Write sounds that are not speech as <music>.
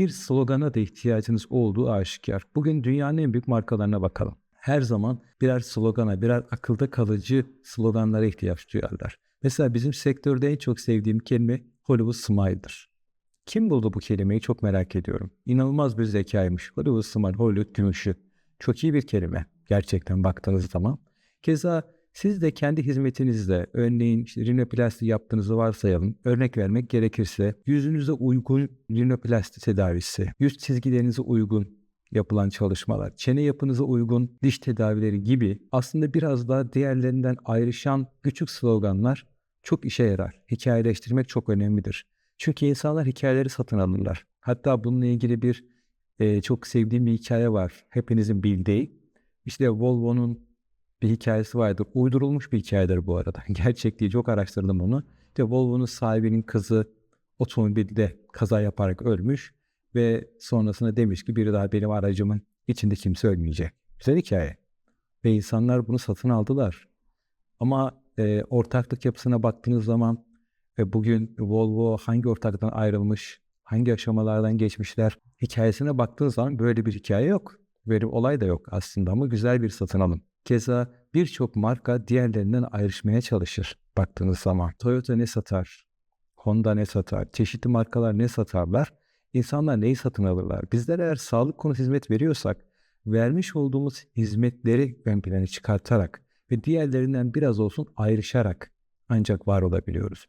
bir slogana da ihtiyacınız olduğu aşikar. Bugün dünyanın en büyük markalarına bakalım. Her zaman birer slogana, birer akılda kalıcı sloganlara ihtiyaç duyarlar. Mesela bizim sektörde en çok sevdiğim kelime Hollywood Smile'dır. Kim buldu bu kelimeyi çok merak ediyorum. İnanılmaz bir zekaymış. Hollywood Smile, Hollywood gümüşü. Çok iyi bir kelime gerçekten baktığınız zaman. Keza siz de kendi hizmetinizde örneğin işte rinoplasti yaptığınızı varsayalım. Örnek vermek gerekirse yüzünüze uygun rinoplasti tedavisi, yüz çizgilerinize uygun yapılan çalışmalar, çene yapınıza uygun diş tedavileri gibi aslında biraz daha diğerlerinden ayrışan küçük sloganlar çok işe yarar. Hikayeleştirmek çok önemlidir. Çünkü insanlar hikayeleri satın alırlar. Hatta bununla ilgili bir e, çok sevdiğim bir hikaye var. Hepinizin bildiği. İşte Volvo'nun bir hikayesi vardır. Uydurulmuş bir hikayedir bu arada. <laughs> Gerçekliği çok araştırdım onu. İşte Volvo'nun sahibinin kızı otomobilde kaza yaparak ölmüş ve sonrasında demiş ki biri daha benim aracımın içinde kimse ölmeyecek. Güzel hikaye. Ve insanlar bunu satın aldılar. Ama e, ortaklık yapısına baktığınız zaman ve bugün Volvo hangi ortaklıktan ayrılmış, hangi aşamalardan geçmişler hikayesine baktığınız zaman böyle bir hikaye yok. Böyle bir olay da yok aslında ama güzel bir satın alım. Keza birçok marka diğerlerinden ayrışmaya çalışır baktığınız zaman. Toyota ne satar? Honda ne satar? Çeşitli markalar ne satarlar? İnsanlar neyi satın alırlar? Bizler eğer sağlık konu hizmet veriyorsak vermiş olduğumuz hizmetleri ön plana çıkartarak ve diğerlerinden biraz olsun ayrışarak ancak var olabiliyoruz.